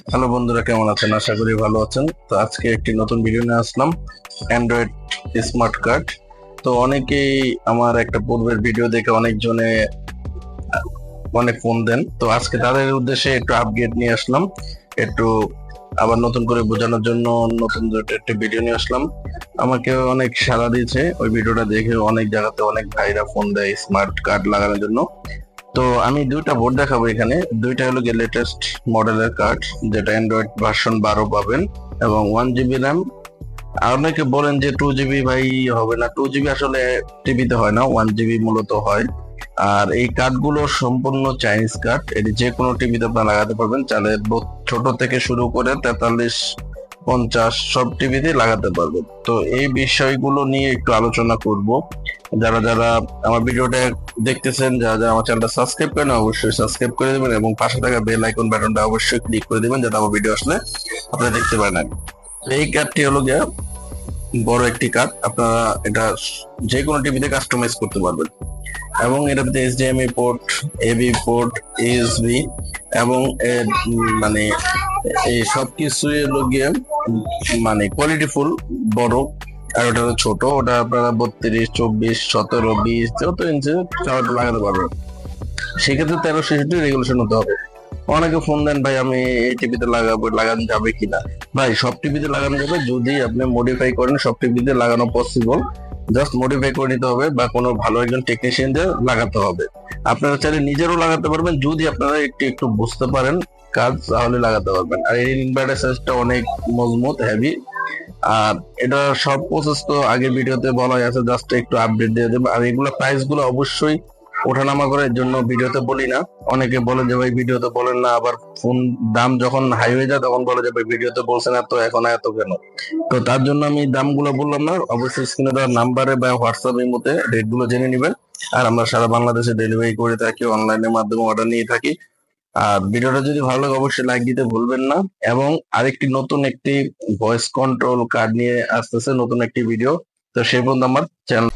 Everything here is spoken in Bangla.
হ্যালো বন্ধুরা, কেমন আছেন? আশা করি ভালো আছেন। তো আজকে একটি নতুন ভিডিও নিয়ে আসলাম অ্যান্ড্রয়েড স্মার্ট কার্ড তো অনেকেই আমার একটা পূর্বের ভিডিও দেখে অনেকজনে, অনেক ফোন দেন। তো আজকে তাদের উদ্দেশ্যে একটু আপগ্রেড নিয়ে আসলাম, একটু আবার নতুন করে বোঝানোর জন্য নতুন একটা ভিডিও নিয়ে আসলাম। আমাকে অনেক সাড়া দিয়েছে, ওই ভিডিওটা দেখে অনেক জায়গাতে অনেক ভাইরা ফোন দেয় স্মার্ট কার্ড লাগানোর জন্য। তো আমি দুইটা বোর্ড দেখাবো এখানে। দুইটা হলো গিয়ে লেটেস্ট মডেলের কার্ড যেটা অ্যান্ড্রয়েড ভার্সন বারো পাবেন, এবং ওয়ান জিবি র্যাম আর অনেকে বলেন যে টু জিবি ভাই হবে না। টু জিবি আসলে টিভিতে হয় না ওয়ান জিবি মূলত হয়। আর এই কার্ডগুলো সম্পূর্ণ চাইনিজ কার্ড এটি যে কোনো টিভিতে আপনারা লাগাতে পারবেন। চালে ছোট থেকে শুরু করে তেতাল্লিশ, পঞ্চাশ, সব টিভিতে লাগাতে পারবেন। তো এই বিষয়গুলো নিয়ে একটু আলোচনা করব। যারা যারা আমার ভিডিওটা দেখতেছেন, যারা যারা আমার চ্যানেলটা সাবস্ক্রাইব করেন অবশ্যই সাবস্ক্রাইব করে দেবেন এবং পাশে থাকা বেল আইকন বাটনটা অবশ্যই ক্লিক করে দিবেন যাতে আমার ভিডিও আসলে আপনারা দেখতে পারেন। এই কার্ডটি হলো গিয়ে বড় একটি কার্ড আপনারা এটা যে কোনো টিভিতে কাস্টমাইজ করতে পারবেন এবং এটাতে HDMI port AV port USB এবং মানে এই সব হলো গিয়ে মানে কোয়ালিটি ফুল বড় আর ওটা ছোট, ওটা আপনারা বত্রিশ, চব্বিশ, সতেরো, বিশ, যত ইঞ্চি চাওয়াটা লাগাতে পারবেন। সেক্ষেত্রে তেরো ছেষট্টি রেগুলেশন হতে হবে। অনেকে ফোন দেন, ভাই, আমি এই টিভিতে লাগাবো, লাগানো যাবে কিনা? ভাই, সব টিভিতে লাগানো যাবে, যদি আপনি মডিফাই করেন, সব টিভিতে লাগানো পসিবল জাস্ট মডিফাই করে নিতে হবে বা কোনো ভালো একজন টেকনিশিয়ান দিয়ে লাগাতে হবে। আপনারা চাইলে নিজেরও লাগাতে পারবেন, যদি আপনারা একটু একটু বুঝতে পারেন, কাজ তাহলে লাগাতে পারবেন। আর এই ইনভার্টার সাইজটা অনেক মজবুত হেভি আর এটা সব প্রসেস তো আগের ভিডিওতে বলা আছে জাস্ট একটু আপডেট দিয়ে দেবো। আর এগুলো প্রাইসগুলো অবশ্যই ওঠানামা করার জন্য ভিডিওতে বলি না। অনেকে বলে যে, ভাই, ভিডিওতে বলেন না। আবার ফোন দাম যখন হাই হয়ে যায়, তখন বলে যে, ভাই, ভিডিওতে বলছেন এত এখন এত কেন? তো তার জন্য আমি দামগুলো বললাম না। অবশ্যই স্ক্রিনে দেওয়ার নাম্বারে বা হোয়াটসঅ্যাপের মধ্যে রেটগুলো জেনে নেবেন। আর আমরা সারা বাংলাদেশে ডেলিভারি করে থাকি অনলাইনের মাধ্যমে অর্ডার নিয়ে থাকি। ভিডিওটা যদি ভালো লাগে, অবশ্যই লাইক দিতে ভুলবেন না। এবং আরেকটি নতুন একটি ভয়েস কন্ট্রোল কার্ড নিয়ে আসতেছে, নতুন একটি ভিডিও তো সেই পর্যন্ত আমার চ্যানেল